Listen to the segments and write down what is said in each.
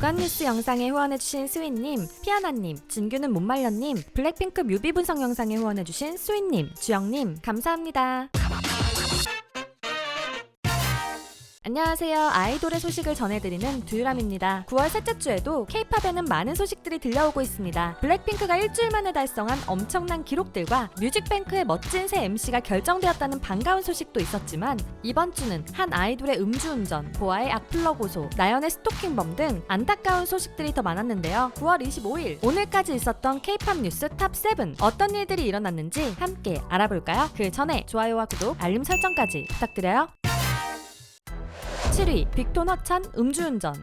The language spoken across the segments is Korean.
주간 뉴스 영상에 후원해주신 스윗님, 피아나님, 진규는 못 말렸님, 블랙핑크 뮤비 분석 영상에 후원해주신 스윗님, 주영님, 감사합니다. 안녕하세요. 아이돌의 소식을 전해드리는 두유람입니다. 9월 셋째 주에도 K-팝에는 많은 소식들이 들려오고 있습니다. 블랙핑크가 일주일 만에 달성한 엄청난 기록들과 뮤직뱅크의 멋진 새 MC가 결정되었다는 반가운 소식도 있었지만 이번 주는 한 아이돌의 음주운전, 보아의 악플러 고소, 나연의 스토킹범 등 안타까운 소식들이 더 많았는데요. 9월 25일 오늘까지 있었던 K-팝 뉴스 탑7 어떤 일들이 일어났는지 함께 알아볼까요? 그 전에 좋아요와 구독, 알림 설정까지 부탁드려요. 7위 빅톤 허찬 음주운전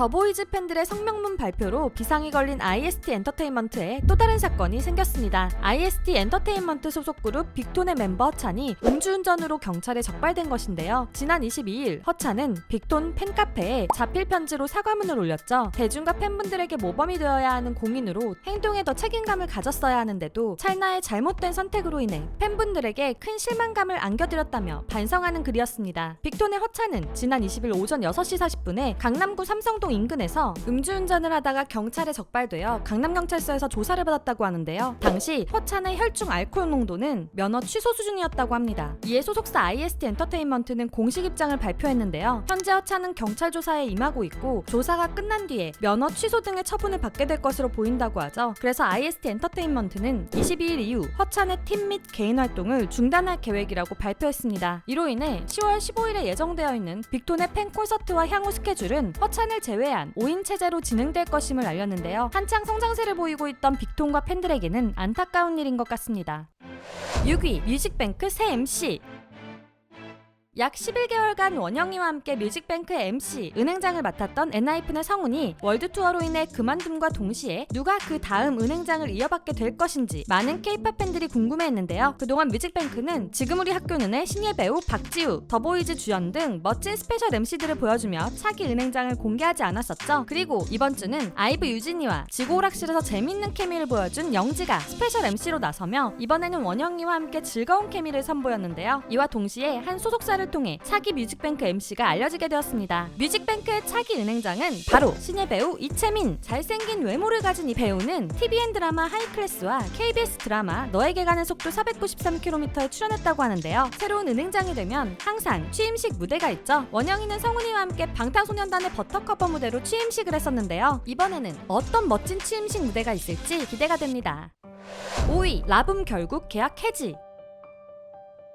더보이즈 팬들의 성명문 발표로 비상이 걸린 IST 엔터테인먼트에 또 다른 사건이 생겼습니다. IST 엔터테인먼트 소속 그룹 빅톤의 멤버 허찬이 음주운전으로 경찰에 적발된 것인데요. 지난 22일 허찬은 빅톤 팬카페에 자필 편지로 사과문을 올렸죠. 대중과 팬분들에게 모범이 되어야 하는 공인으로 행동에 더 책임감을 가졌어야 하는데도 찰나의 잘못된 선택으로 인해 팬분들에게 큰 실망감을 안겨드렸다며 반성하는 글이었습니다. 빅톤의 허찬은 지난 20일 오전 6시 40분에 강남구 삼성동 인근에서 음주운전을 하다가 경찰에 적발되어 강남경찰서에서 조사를 받았다고 하는데요. 당시 허찬의 혈중 알코올 농도는 면허 취소 수준이었다고 합니다. 이에 소속사 IST 엔터테인먼트는 공식 입장을 발표했는데요. 현재 허찬은 경찰 조사에 임하고 있고 조사가 끝난 뒤에 면허 취소 등의 처분을 받게 될 것으로 보인다고 하죠. 그래서 IST 엔터테인먼트는 22일 이후 허찬의 팀 및 개인 활동을 중단할 계획이라고 발표했습니다. 이로 인해 10월 15일에 예정되어 있는 빅톤의 팬 콘서트와 향후 스케줄은 허찬을 제외 한 5인 체제로 진행될 것임을 알렸는데요. 한창 성장세를 보이고 있던 빅톤과 팬들에게는 안타까운 일인 것 같습니다. 6위 뮤직뱅크 새 MC 약 11개월간 원영이와 함께 뮤직뱅크의 MC, 은행장을 맡았던 엔하이픈의 성훈이 월드투어로 인해 그만둠과 동시에 누가 그 다음 은행장을 이어받게 될 것인지 많은 케이팝 팬들이 궁금해했는데요. 그동안 뮤직뱅크는 지금 우리 학교는의 신예 배우 박지우, 더보이즈 주연 등 멋진 스페셜 MC들을 보여주며 차기 은행장을 공개하지 않았었죠. 그리고 이번 주는 아이브 유진이와 지구오락실에서 재밌는 케미를 보여준 영지가 스페셜 MC로 나서며 이번에는 원영이와 함께 즐거운 케미를 선보였는데요. 이와 동시에 한 소속사를 통해 차기 뮤직뱅크 MC가 알려지게 되었습니다. 뮤직뱅크의 차기 은행장은 바로 신예 배우 이채민. 잘생긴 외모를 가진 이 배우는 TVN 드라마 하이클래스와 KBS 드라마 너에게 가는 속도 493km에 출연했다고 하는데요. 새로운 은행장이 되면 항상 취임식 무대가 있죠. 원영이는 성훈이와 함께 방탄소년단의 버터커버 무대로 취임식을 했었는데요. 이번에는 어떤 멋진 취임식 무대가 있을지 기대가 됩니다. 5위 라붐 결국 계약 해지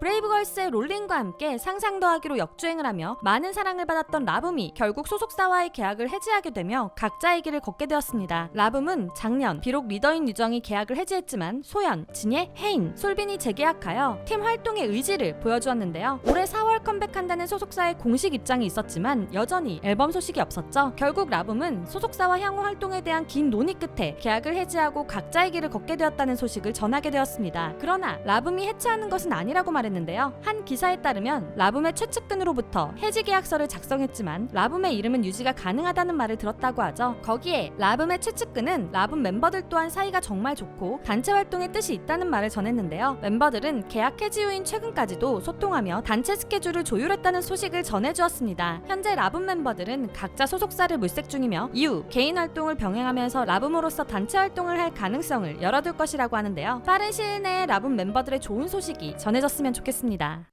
브레이브걸스의 롤링과 함께 상상 더하기로 역주행을 하며 많은 사랑을 받았던 라붐이 결국 소속사와의 계약을 해지하게 되며 각자의 길을 걷게 되었습니다. 라붐은 작년 비록 리더인 유정이 계약을 해지했지만 소연, 진예, 혜인, 솔빈이 재계약하여 팀 활동의 의지를 보여주었는데요. 올해 4월 컴백한다는 소속사의 공식 입장이 있었지만 여전히 앨범 소식이 없었죠. 결국 라붐은 소속사와 향후 활동에 대한 긴 논의 끝에 계약을 해지하고 각자의 길을 걷게 되었다는 소식을 전하게 되었습니다. 그러나 라붐이 해체하는 것은 아니라고 말했는데 요. 한 기사에 따르면 라붐의 최측근으로부터 해지 계약서를 작성했지만 라붐의 이름은 유지가 가능하다는 말을 들었다고 하죠. 거기에 라붐의 최측근은 라붐 멤버들 또한 사이가 정말 좋고 단체 활동에 뜻이 있다는 말을 전했는데요. 멤버들은 계약 해지 후인 최근까지도 소통하며 단체 스케줄을 조율했다는 소식을 전해주었습니다. 현재 라붐 멤버들은 각자 소속사를 물색 중이며 이후 개인 활동을 병행하면서 라붐으로서 단체 활동을 할 가능성을 열어둘 것이라고 하는데요. 빠른 시일 내에 라붐 멤버들의 좋은 소식이 전해졌으면 좋겠습니다.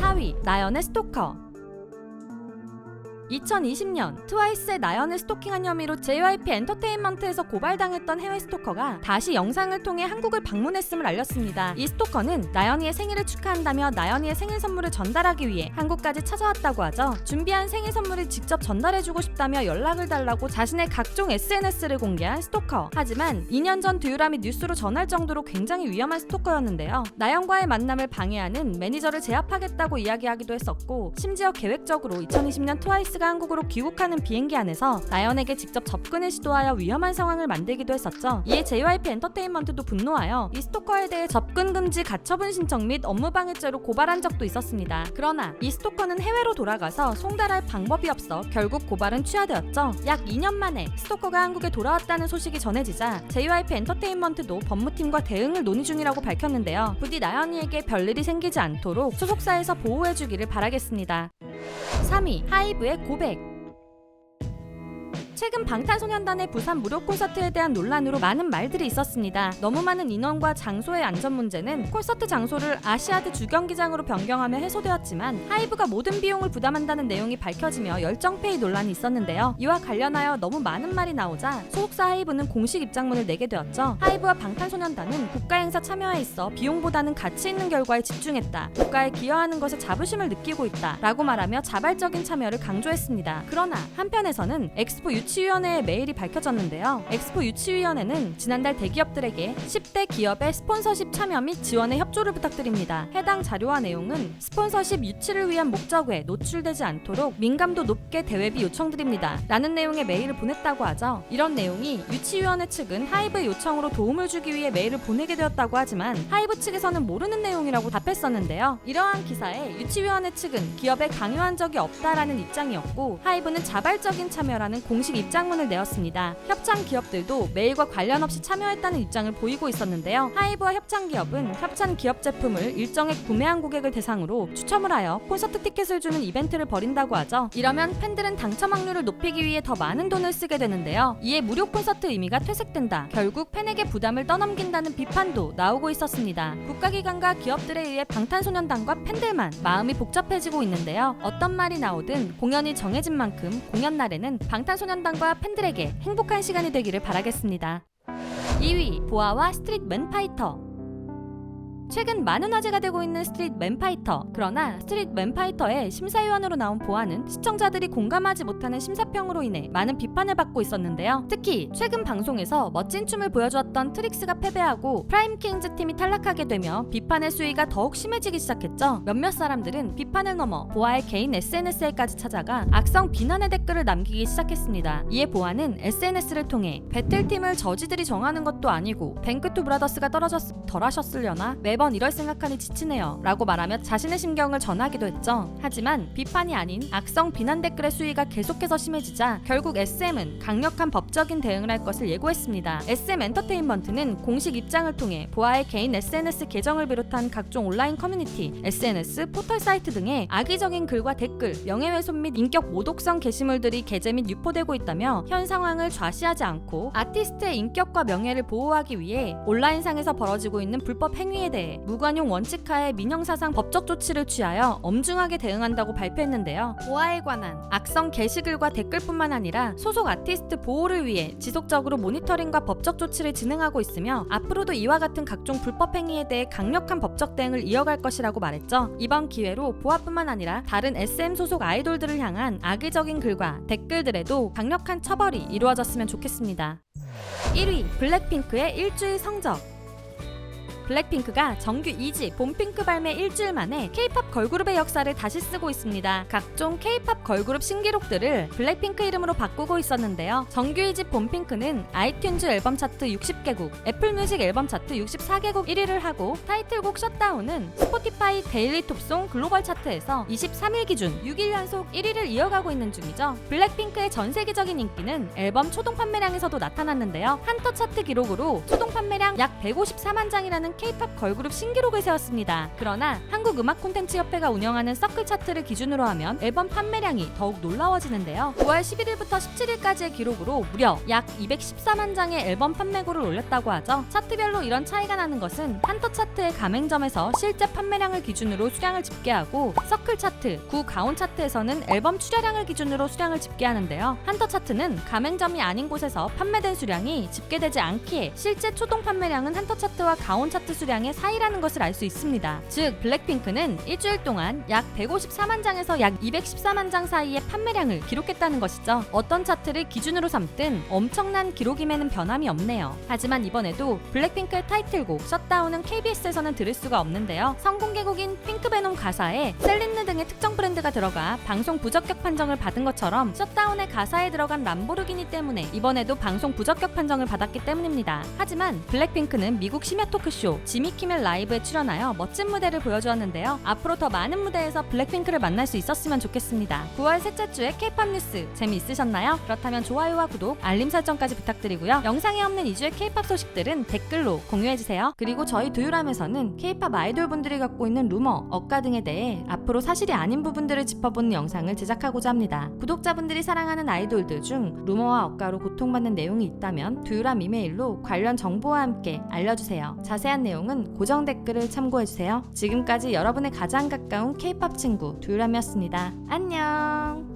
4위 나연의 스토커 2020년 트와이스의 나연을 스토킹한 혐의로 JYP 엔터테인먼트에서 고발당했던 해외 스토커가 다시 영상을 통해 한국을 방문했음을 알렸습니다. 이 스토커는 나연이의 생일을 축하한다며 나연이의 생일 선물을 전달하기 위해 한국까지 찾아왔다고 하죠. 준비한 생일 선물을 직접 전달해주고 싶다며 연락을 달라고 자신의 각종 SNS를 공개한 스토커. 하지만 2년 전 듀유람이 뉴스로 전할 정도로 굉장히 위험한 스토커였는데요. 나연과의 만남을 방해하는 매니저를 제압하겠다고 이야기하기도 했었고 심지어 계획적으로 2020년 트와이 스가 한국으로 귀국하는 비행기 안에서 나연에게 직접 접근을 시도하여 위험한 상황을 만들기도 했었죠. 이에 JYP 엔터테인먼트도 분노하여 이 스토커에 대해 접근 금지 가처분 신청 및 업무 방해죄로 고발한 적도 있었습니다. 그러나 이 스토커는 해외로 돌아가서 송달할 방법이 없어 결국 고발은 취하되었죠. 약 2년 만에 스토커가 한국에 돌아왔다는 소식이 전해지자 JYP 엔터테인먼트도 법무팀과 대응을 논의 중이라고 밝혔는데요. 부디 나연이에게 별일이 생기지 않도록 소속사에서 보호해주기를 바라겠습니다. 3위 하이브의 고백 최근 방탄소년단의 부산 무료 콘서트에 대한 논란으로 많은 말들이 있었습니다. 너무 많은 인원과 장소의 안전 문제는 콘서트 장소를 아시아드 주경기장으로 변경하며 해소되었지만 하이브가 모든 비용을 부담한다는 내용이 밝혀지며 열정페이 논란이 있었는데요. 이와 관련하여 너무 많은 말이 나오자 소속사 하이브는 공식 입장문을 내게 되었죠. 하이브와 방탄소년단은 국가 행사 참여에 있어 비용보다는 가치 있는 결과에 집중했다. 국가에 기여하는 것에 자부심을 느끼고 있다. 라고 말하며 자발적인 참여를 강조했습니다. 그러나 한편에서는 엑스포 유치 위원회의 메일이 밝혀졌는데요. 엑스포 유치위원회는 지난달 대기업들에게 10대 기업의 스폰서십 참여 및 지원에 협조를 부탁드립니다. 해당 자료와 내용은 스폰서십 유치를 위한 목적 외 노출되지 않도록 민감도 높게 대외비 요청드립니다. 라는 내용의 메일을 보냈다고 하죠. 이런 내용이 유치위원회 측은 하이브의 요청으로 도움을 주기 위해 메일을 보내게 되었다고 하지만 하이브 측에서는 모르는 내용이라고 답했었는데요. 이러한 기사에 유치위원회 측은 기업에 강요한 적이 없다라는 입장이었고 하이브는 자발적인 참여라는 공식 입장문을 내었습니다. 협찬 기업들도 메일과 관련 없이 참여했다는 입장을 보이고 있었는데요. 하이브와 협찬 기업은 협찬 기업 제품을 일정액 구매한 고객을 대상으로 추첨을 하여 콘서트 티켓을 주는 이벤트를 벌인다고 하죠. 이러면 팬들은 당첨 확률을 높이기 위해 더 많은 돈을 쓰게 되는데요. 이에 무료 콘서트 의미가 퇴색된다. 결국 팬에게 부담을 떠넘긴다는 비판도 나오고 있었습니다. 국가기관과 기업들에 의해 방탄소년단과 팬들만 마음이 복잡해지고 있는데요. 어떤 말이 나오든 공연이 정해진 만큼 공연 날에는 방탄소년단 과 팬들에게 행복한 시간이 되기를 바라겠습니다. 2위 보아와 스트릿 맨 파이터 최근 많은 화제가 되고 있는 스트릿 맨파이터. 그러나 스트릿 맨파이터의 심사위원으로 나온 보아는 시청자들이 공감하지 못하는 심사평으로 인해 많은 비판을 받고 있었는데요. 특히 최근 방송에서 멋진 춤을 보여주었던 트릭스가 패배하고 프라임 킹즈 팀이 탈락하게 되며 비판의 수위가 더욱 심해지기 시작했죠. 몇몇 사람들은 비판을 넘어 보아의 개인 SNS에까지 찾아가 악성 비난의 댓글을 남기기 시작했습니다. 이에 보아는 SNS를 통해 배틀팀을 저지들이 정하는 것도 아니고 뱅크투 브라더스가 떨어졌 덜 하셨으려나 매번 이럴 생각하니 지치네요 라고 말하며 자신의 심경을 전하기도 했죠. 하지만 비판이 아닌 악성 비난 댓글의 수위가 계속해서 심해지자 결국 SM은 강력한 법적인 대응을 할 것을 예고했습니다. SM 엔터테인먼트는 공식 입장을 통해 보아의 개인 SNS 계정을 비롯한 각종 온라인 커뮤니티, SNS, 포털 사이트 등의 악의적인 글과 댓글, 명예훼손 및 인격 모독성 게시물들이 게재 및 유포되고 있다며 현 상황을 좌시하지 않고 아티스트의 인격과 명예를 보호하기 위해 온라인상에서 벌어지고 있는 불법 행위에 대해 무관용 원칙하에 민형사상 법적 조치를 취하여 엄중하게 대응한다고 발표했는데요. 보아에 관한 악성 게시글과 댓글뿐만 아니라 소속 아티스트 보호를 위해 지속적으로 모니터링과 법적 조치를 진행하고 있으며 앞으로도 이와 같은 각종 불법 행위에 대해 강력한 법적 대응을 이어갈 것이라고 말했죠. 이번 기회로 보아뿐만 아니라 다른 SM 소속 아이돌들을 향한 악의적인 글과 댓글들에도 강력한 처벌이 이루어졌으면 좋겠습니다. 1위 블랙핑크의 일주일 성적 블랙핑크가 정규 2집 봄핑크 발매 일주일 만에 K-팝 걸그룹의 역사를 다시 쓰고 있습니다. 각종 K-팝 걸그룹 신기록들을 블랙핑크 이름으로 바꾸고 있었는데요. 정규 2집 봄핑크는 아이튠즈 앨범 차트 60개국, 애플뮤직 앨범 차트 64개국 1위를 하고 타이틀곡 셧다운은 스포티파이 데일리 톱송 글로벌 차트에서 23일 기준 6일 연속 1위를 이어가고 있는 중이죠. 블랙핑크의 전 세계적인 인기는 앨범 초동 판매량에서도 나타났는데요. 한터 차트 기록으로 초동 판매량 약 154만 장이라는 K-팝 걸그룹 신기록을 세웠습니다. 그러나 한국 음악 콘텐츠 협회가 운영하는 서클 차트를 기준으로 하면 앨범 판매량이 더욱 놀라워지는데요. 9월 11일부터 17일까지의 기록으로 무려 약 214만 장의 앨범 판매고를 올렸다고 하죠. 차트별로 이런 차이가 나는 것은 한터 차트의 가맹점에서 실제 판매량을 기준으로 수량을 집계하고 서클 차트, 구 가온 차트에서는 앨범 출하량을 기준으로 수량을 집계하는데요. 한터 차트는 가맹점이 아닌 곳에서 판매된 수량이 집계되지 않기에 실제 초동 판매량은 한터 차트와 가온 차트 수량의 사이라는 것을 알 수 있습니다. 즉 블랙핑크는 일주일 동안 약 154만 장에서 약 214만 장 사이의 판매량을 기록했다는 것이죠. 어떤 차트를 기준으로 삼든 엄청난 기록임에는 변함이 없네요. 하지만 이번에도 블랙핑크의 타이틀곡 셧다운은 KBS에서는 들을 수가 없는데요. 성공개곡인 핑크베놈 가사에 셀린느 등의 특정 브랜드가 들어가 방송 부적격 판정을 받은 것처럼 셧다운의 가사에 들어간 람보르기니 때문에 이번에도 방송 부적격 판정을 받았기 때문입니다. 하지만 블랙핑크는 미국 심야 토크쇼 또 지미 키멜 라이브에 출연하여 멋진 무대를 보여주었는데요. 앞으로 더 많은 무대에서 블랙핑크를 만날 수 있었으면 좋겠습니다. 9월 셋째 주에 K-팝 뉴스 재미있으셨나요? 그렇다면 좋아요와 구독, 알림 설정까지 부탁드리고요. 영상에 없는 2주의 K-팝 소식들은 댓글로 공유해주세요. 그리고 저희 두유람에서는 K-팝 아이돌 분들이 갖고 있는 루머, 억가 등에 대해 앞으로 사실이 아닌 부분들을 짚어보는 영상을 제작하고자 합니다. 구독자분들이 사랑하는 아이돌들 중 루머와 억가로 고통받는 내용이 있다면 두유람 이메일로 관련 정보와 함께 알려주세요. 자세한 내용은 고정 댓글을 참고해주세요. 지금까지 여러분의 가장 가까운 K-팝 친구 두유람이었습니다. 안녕!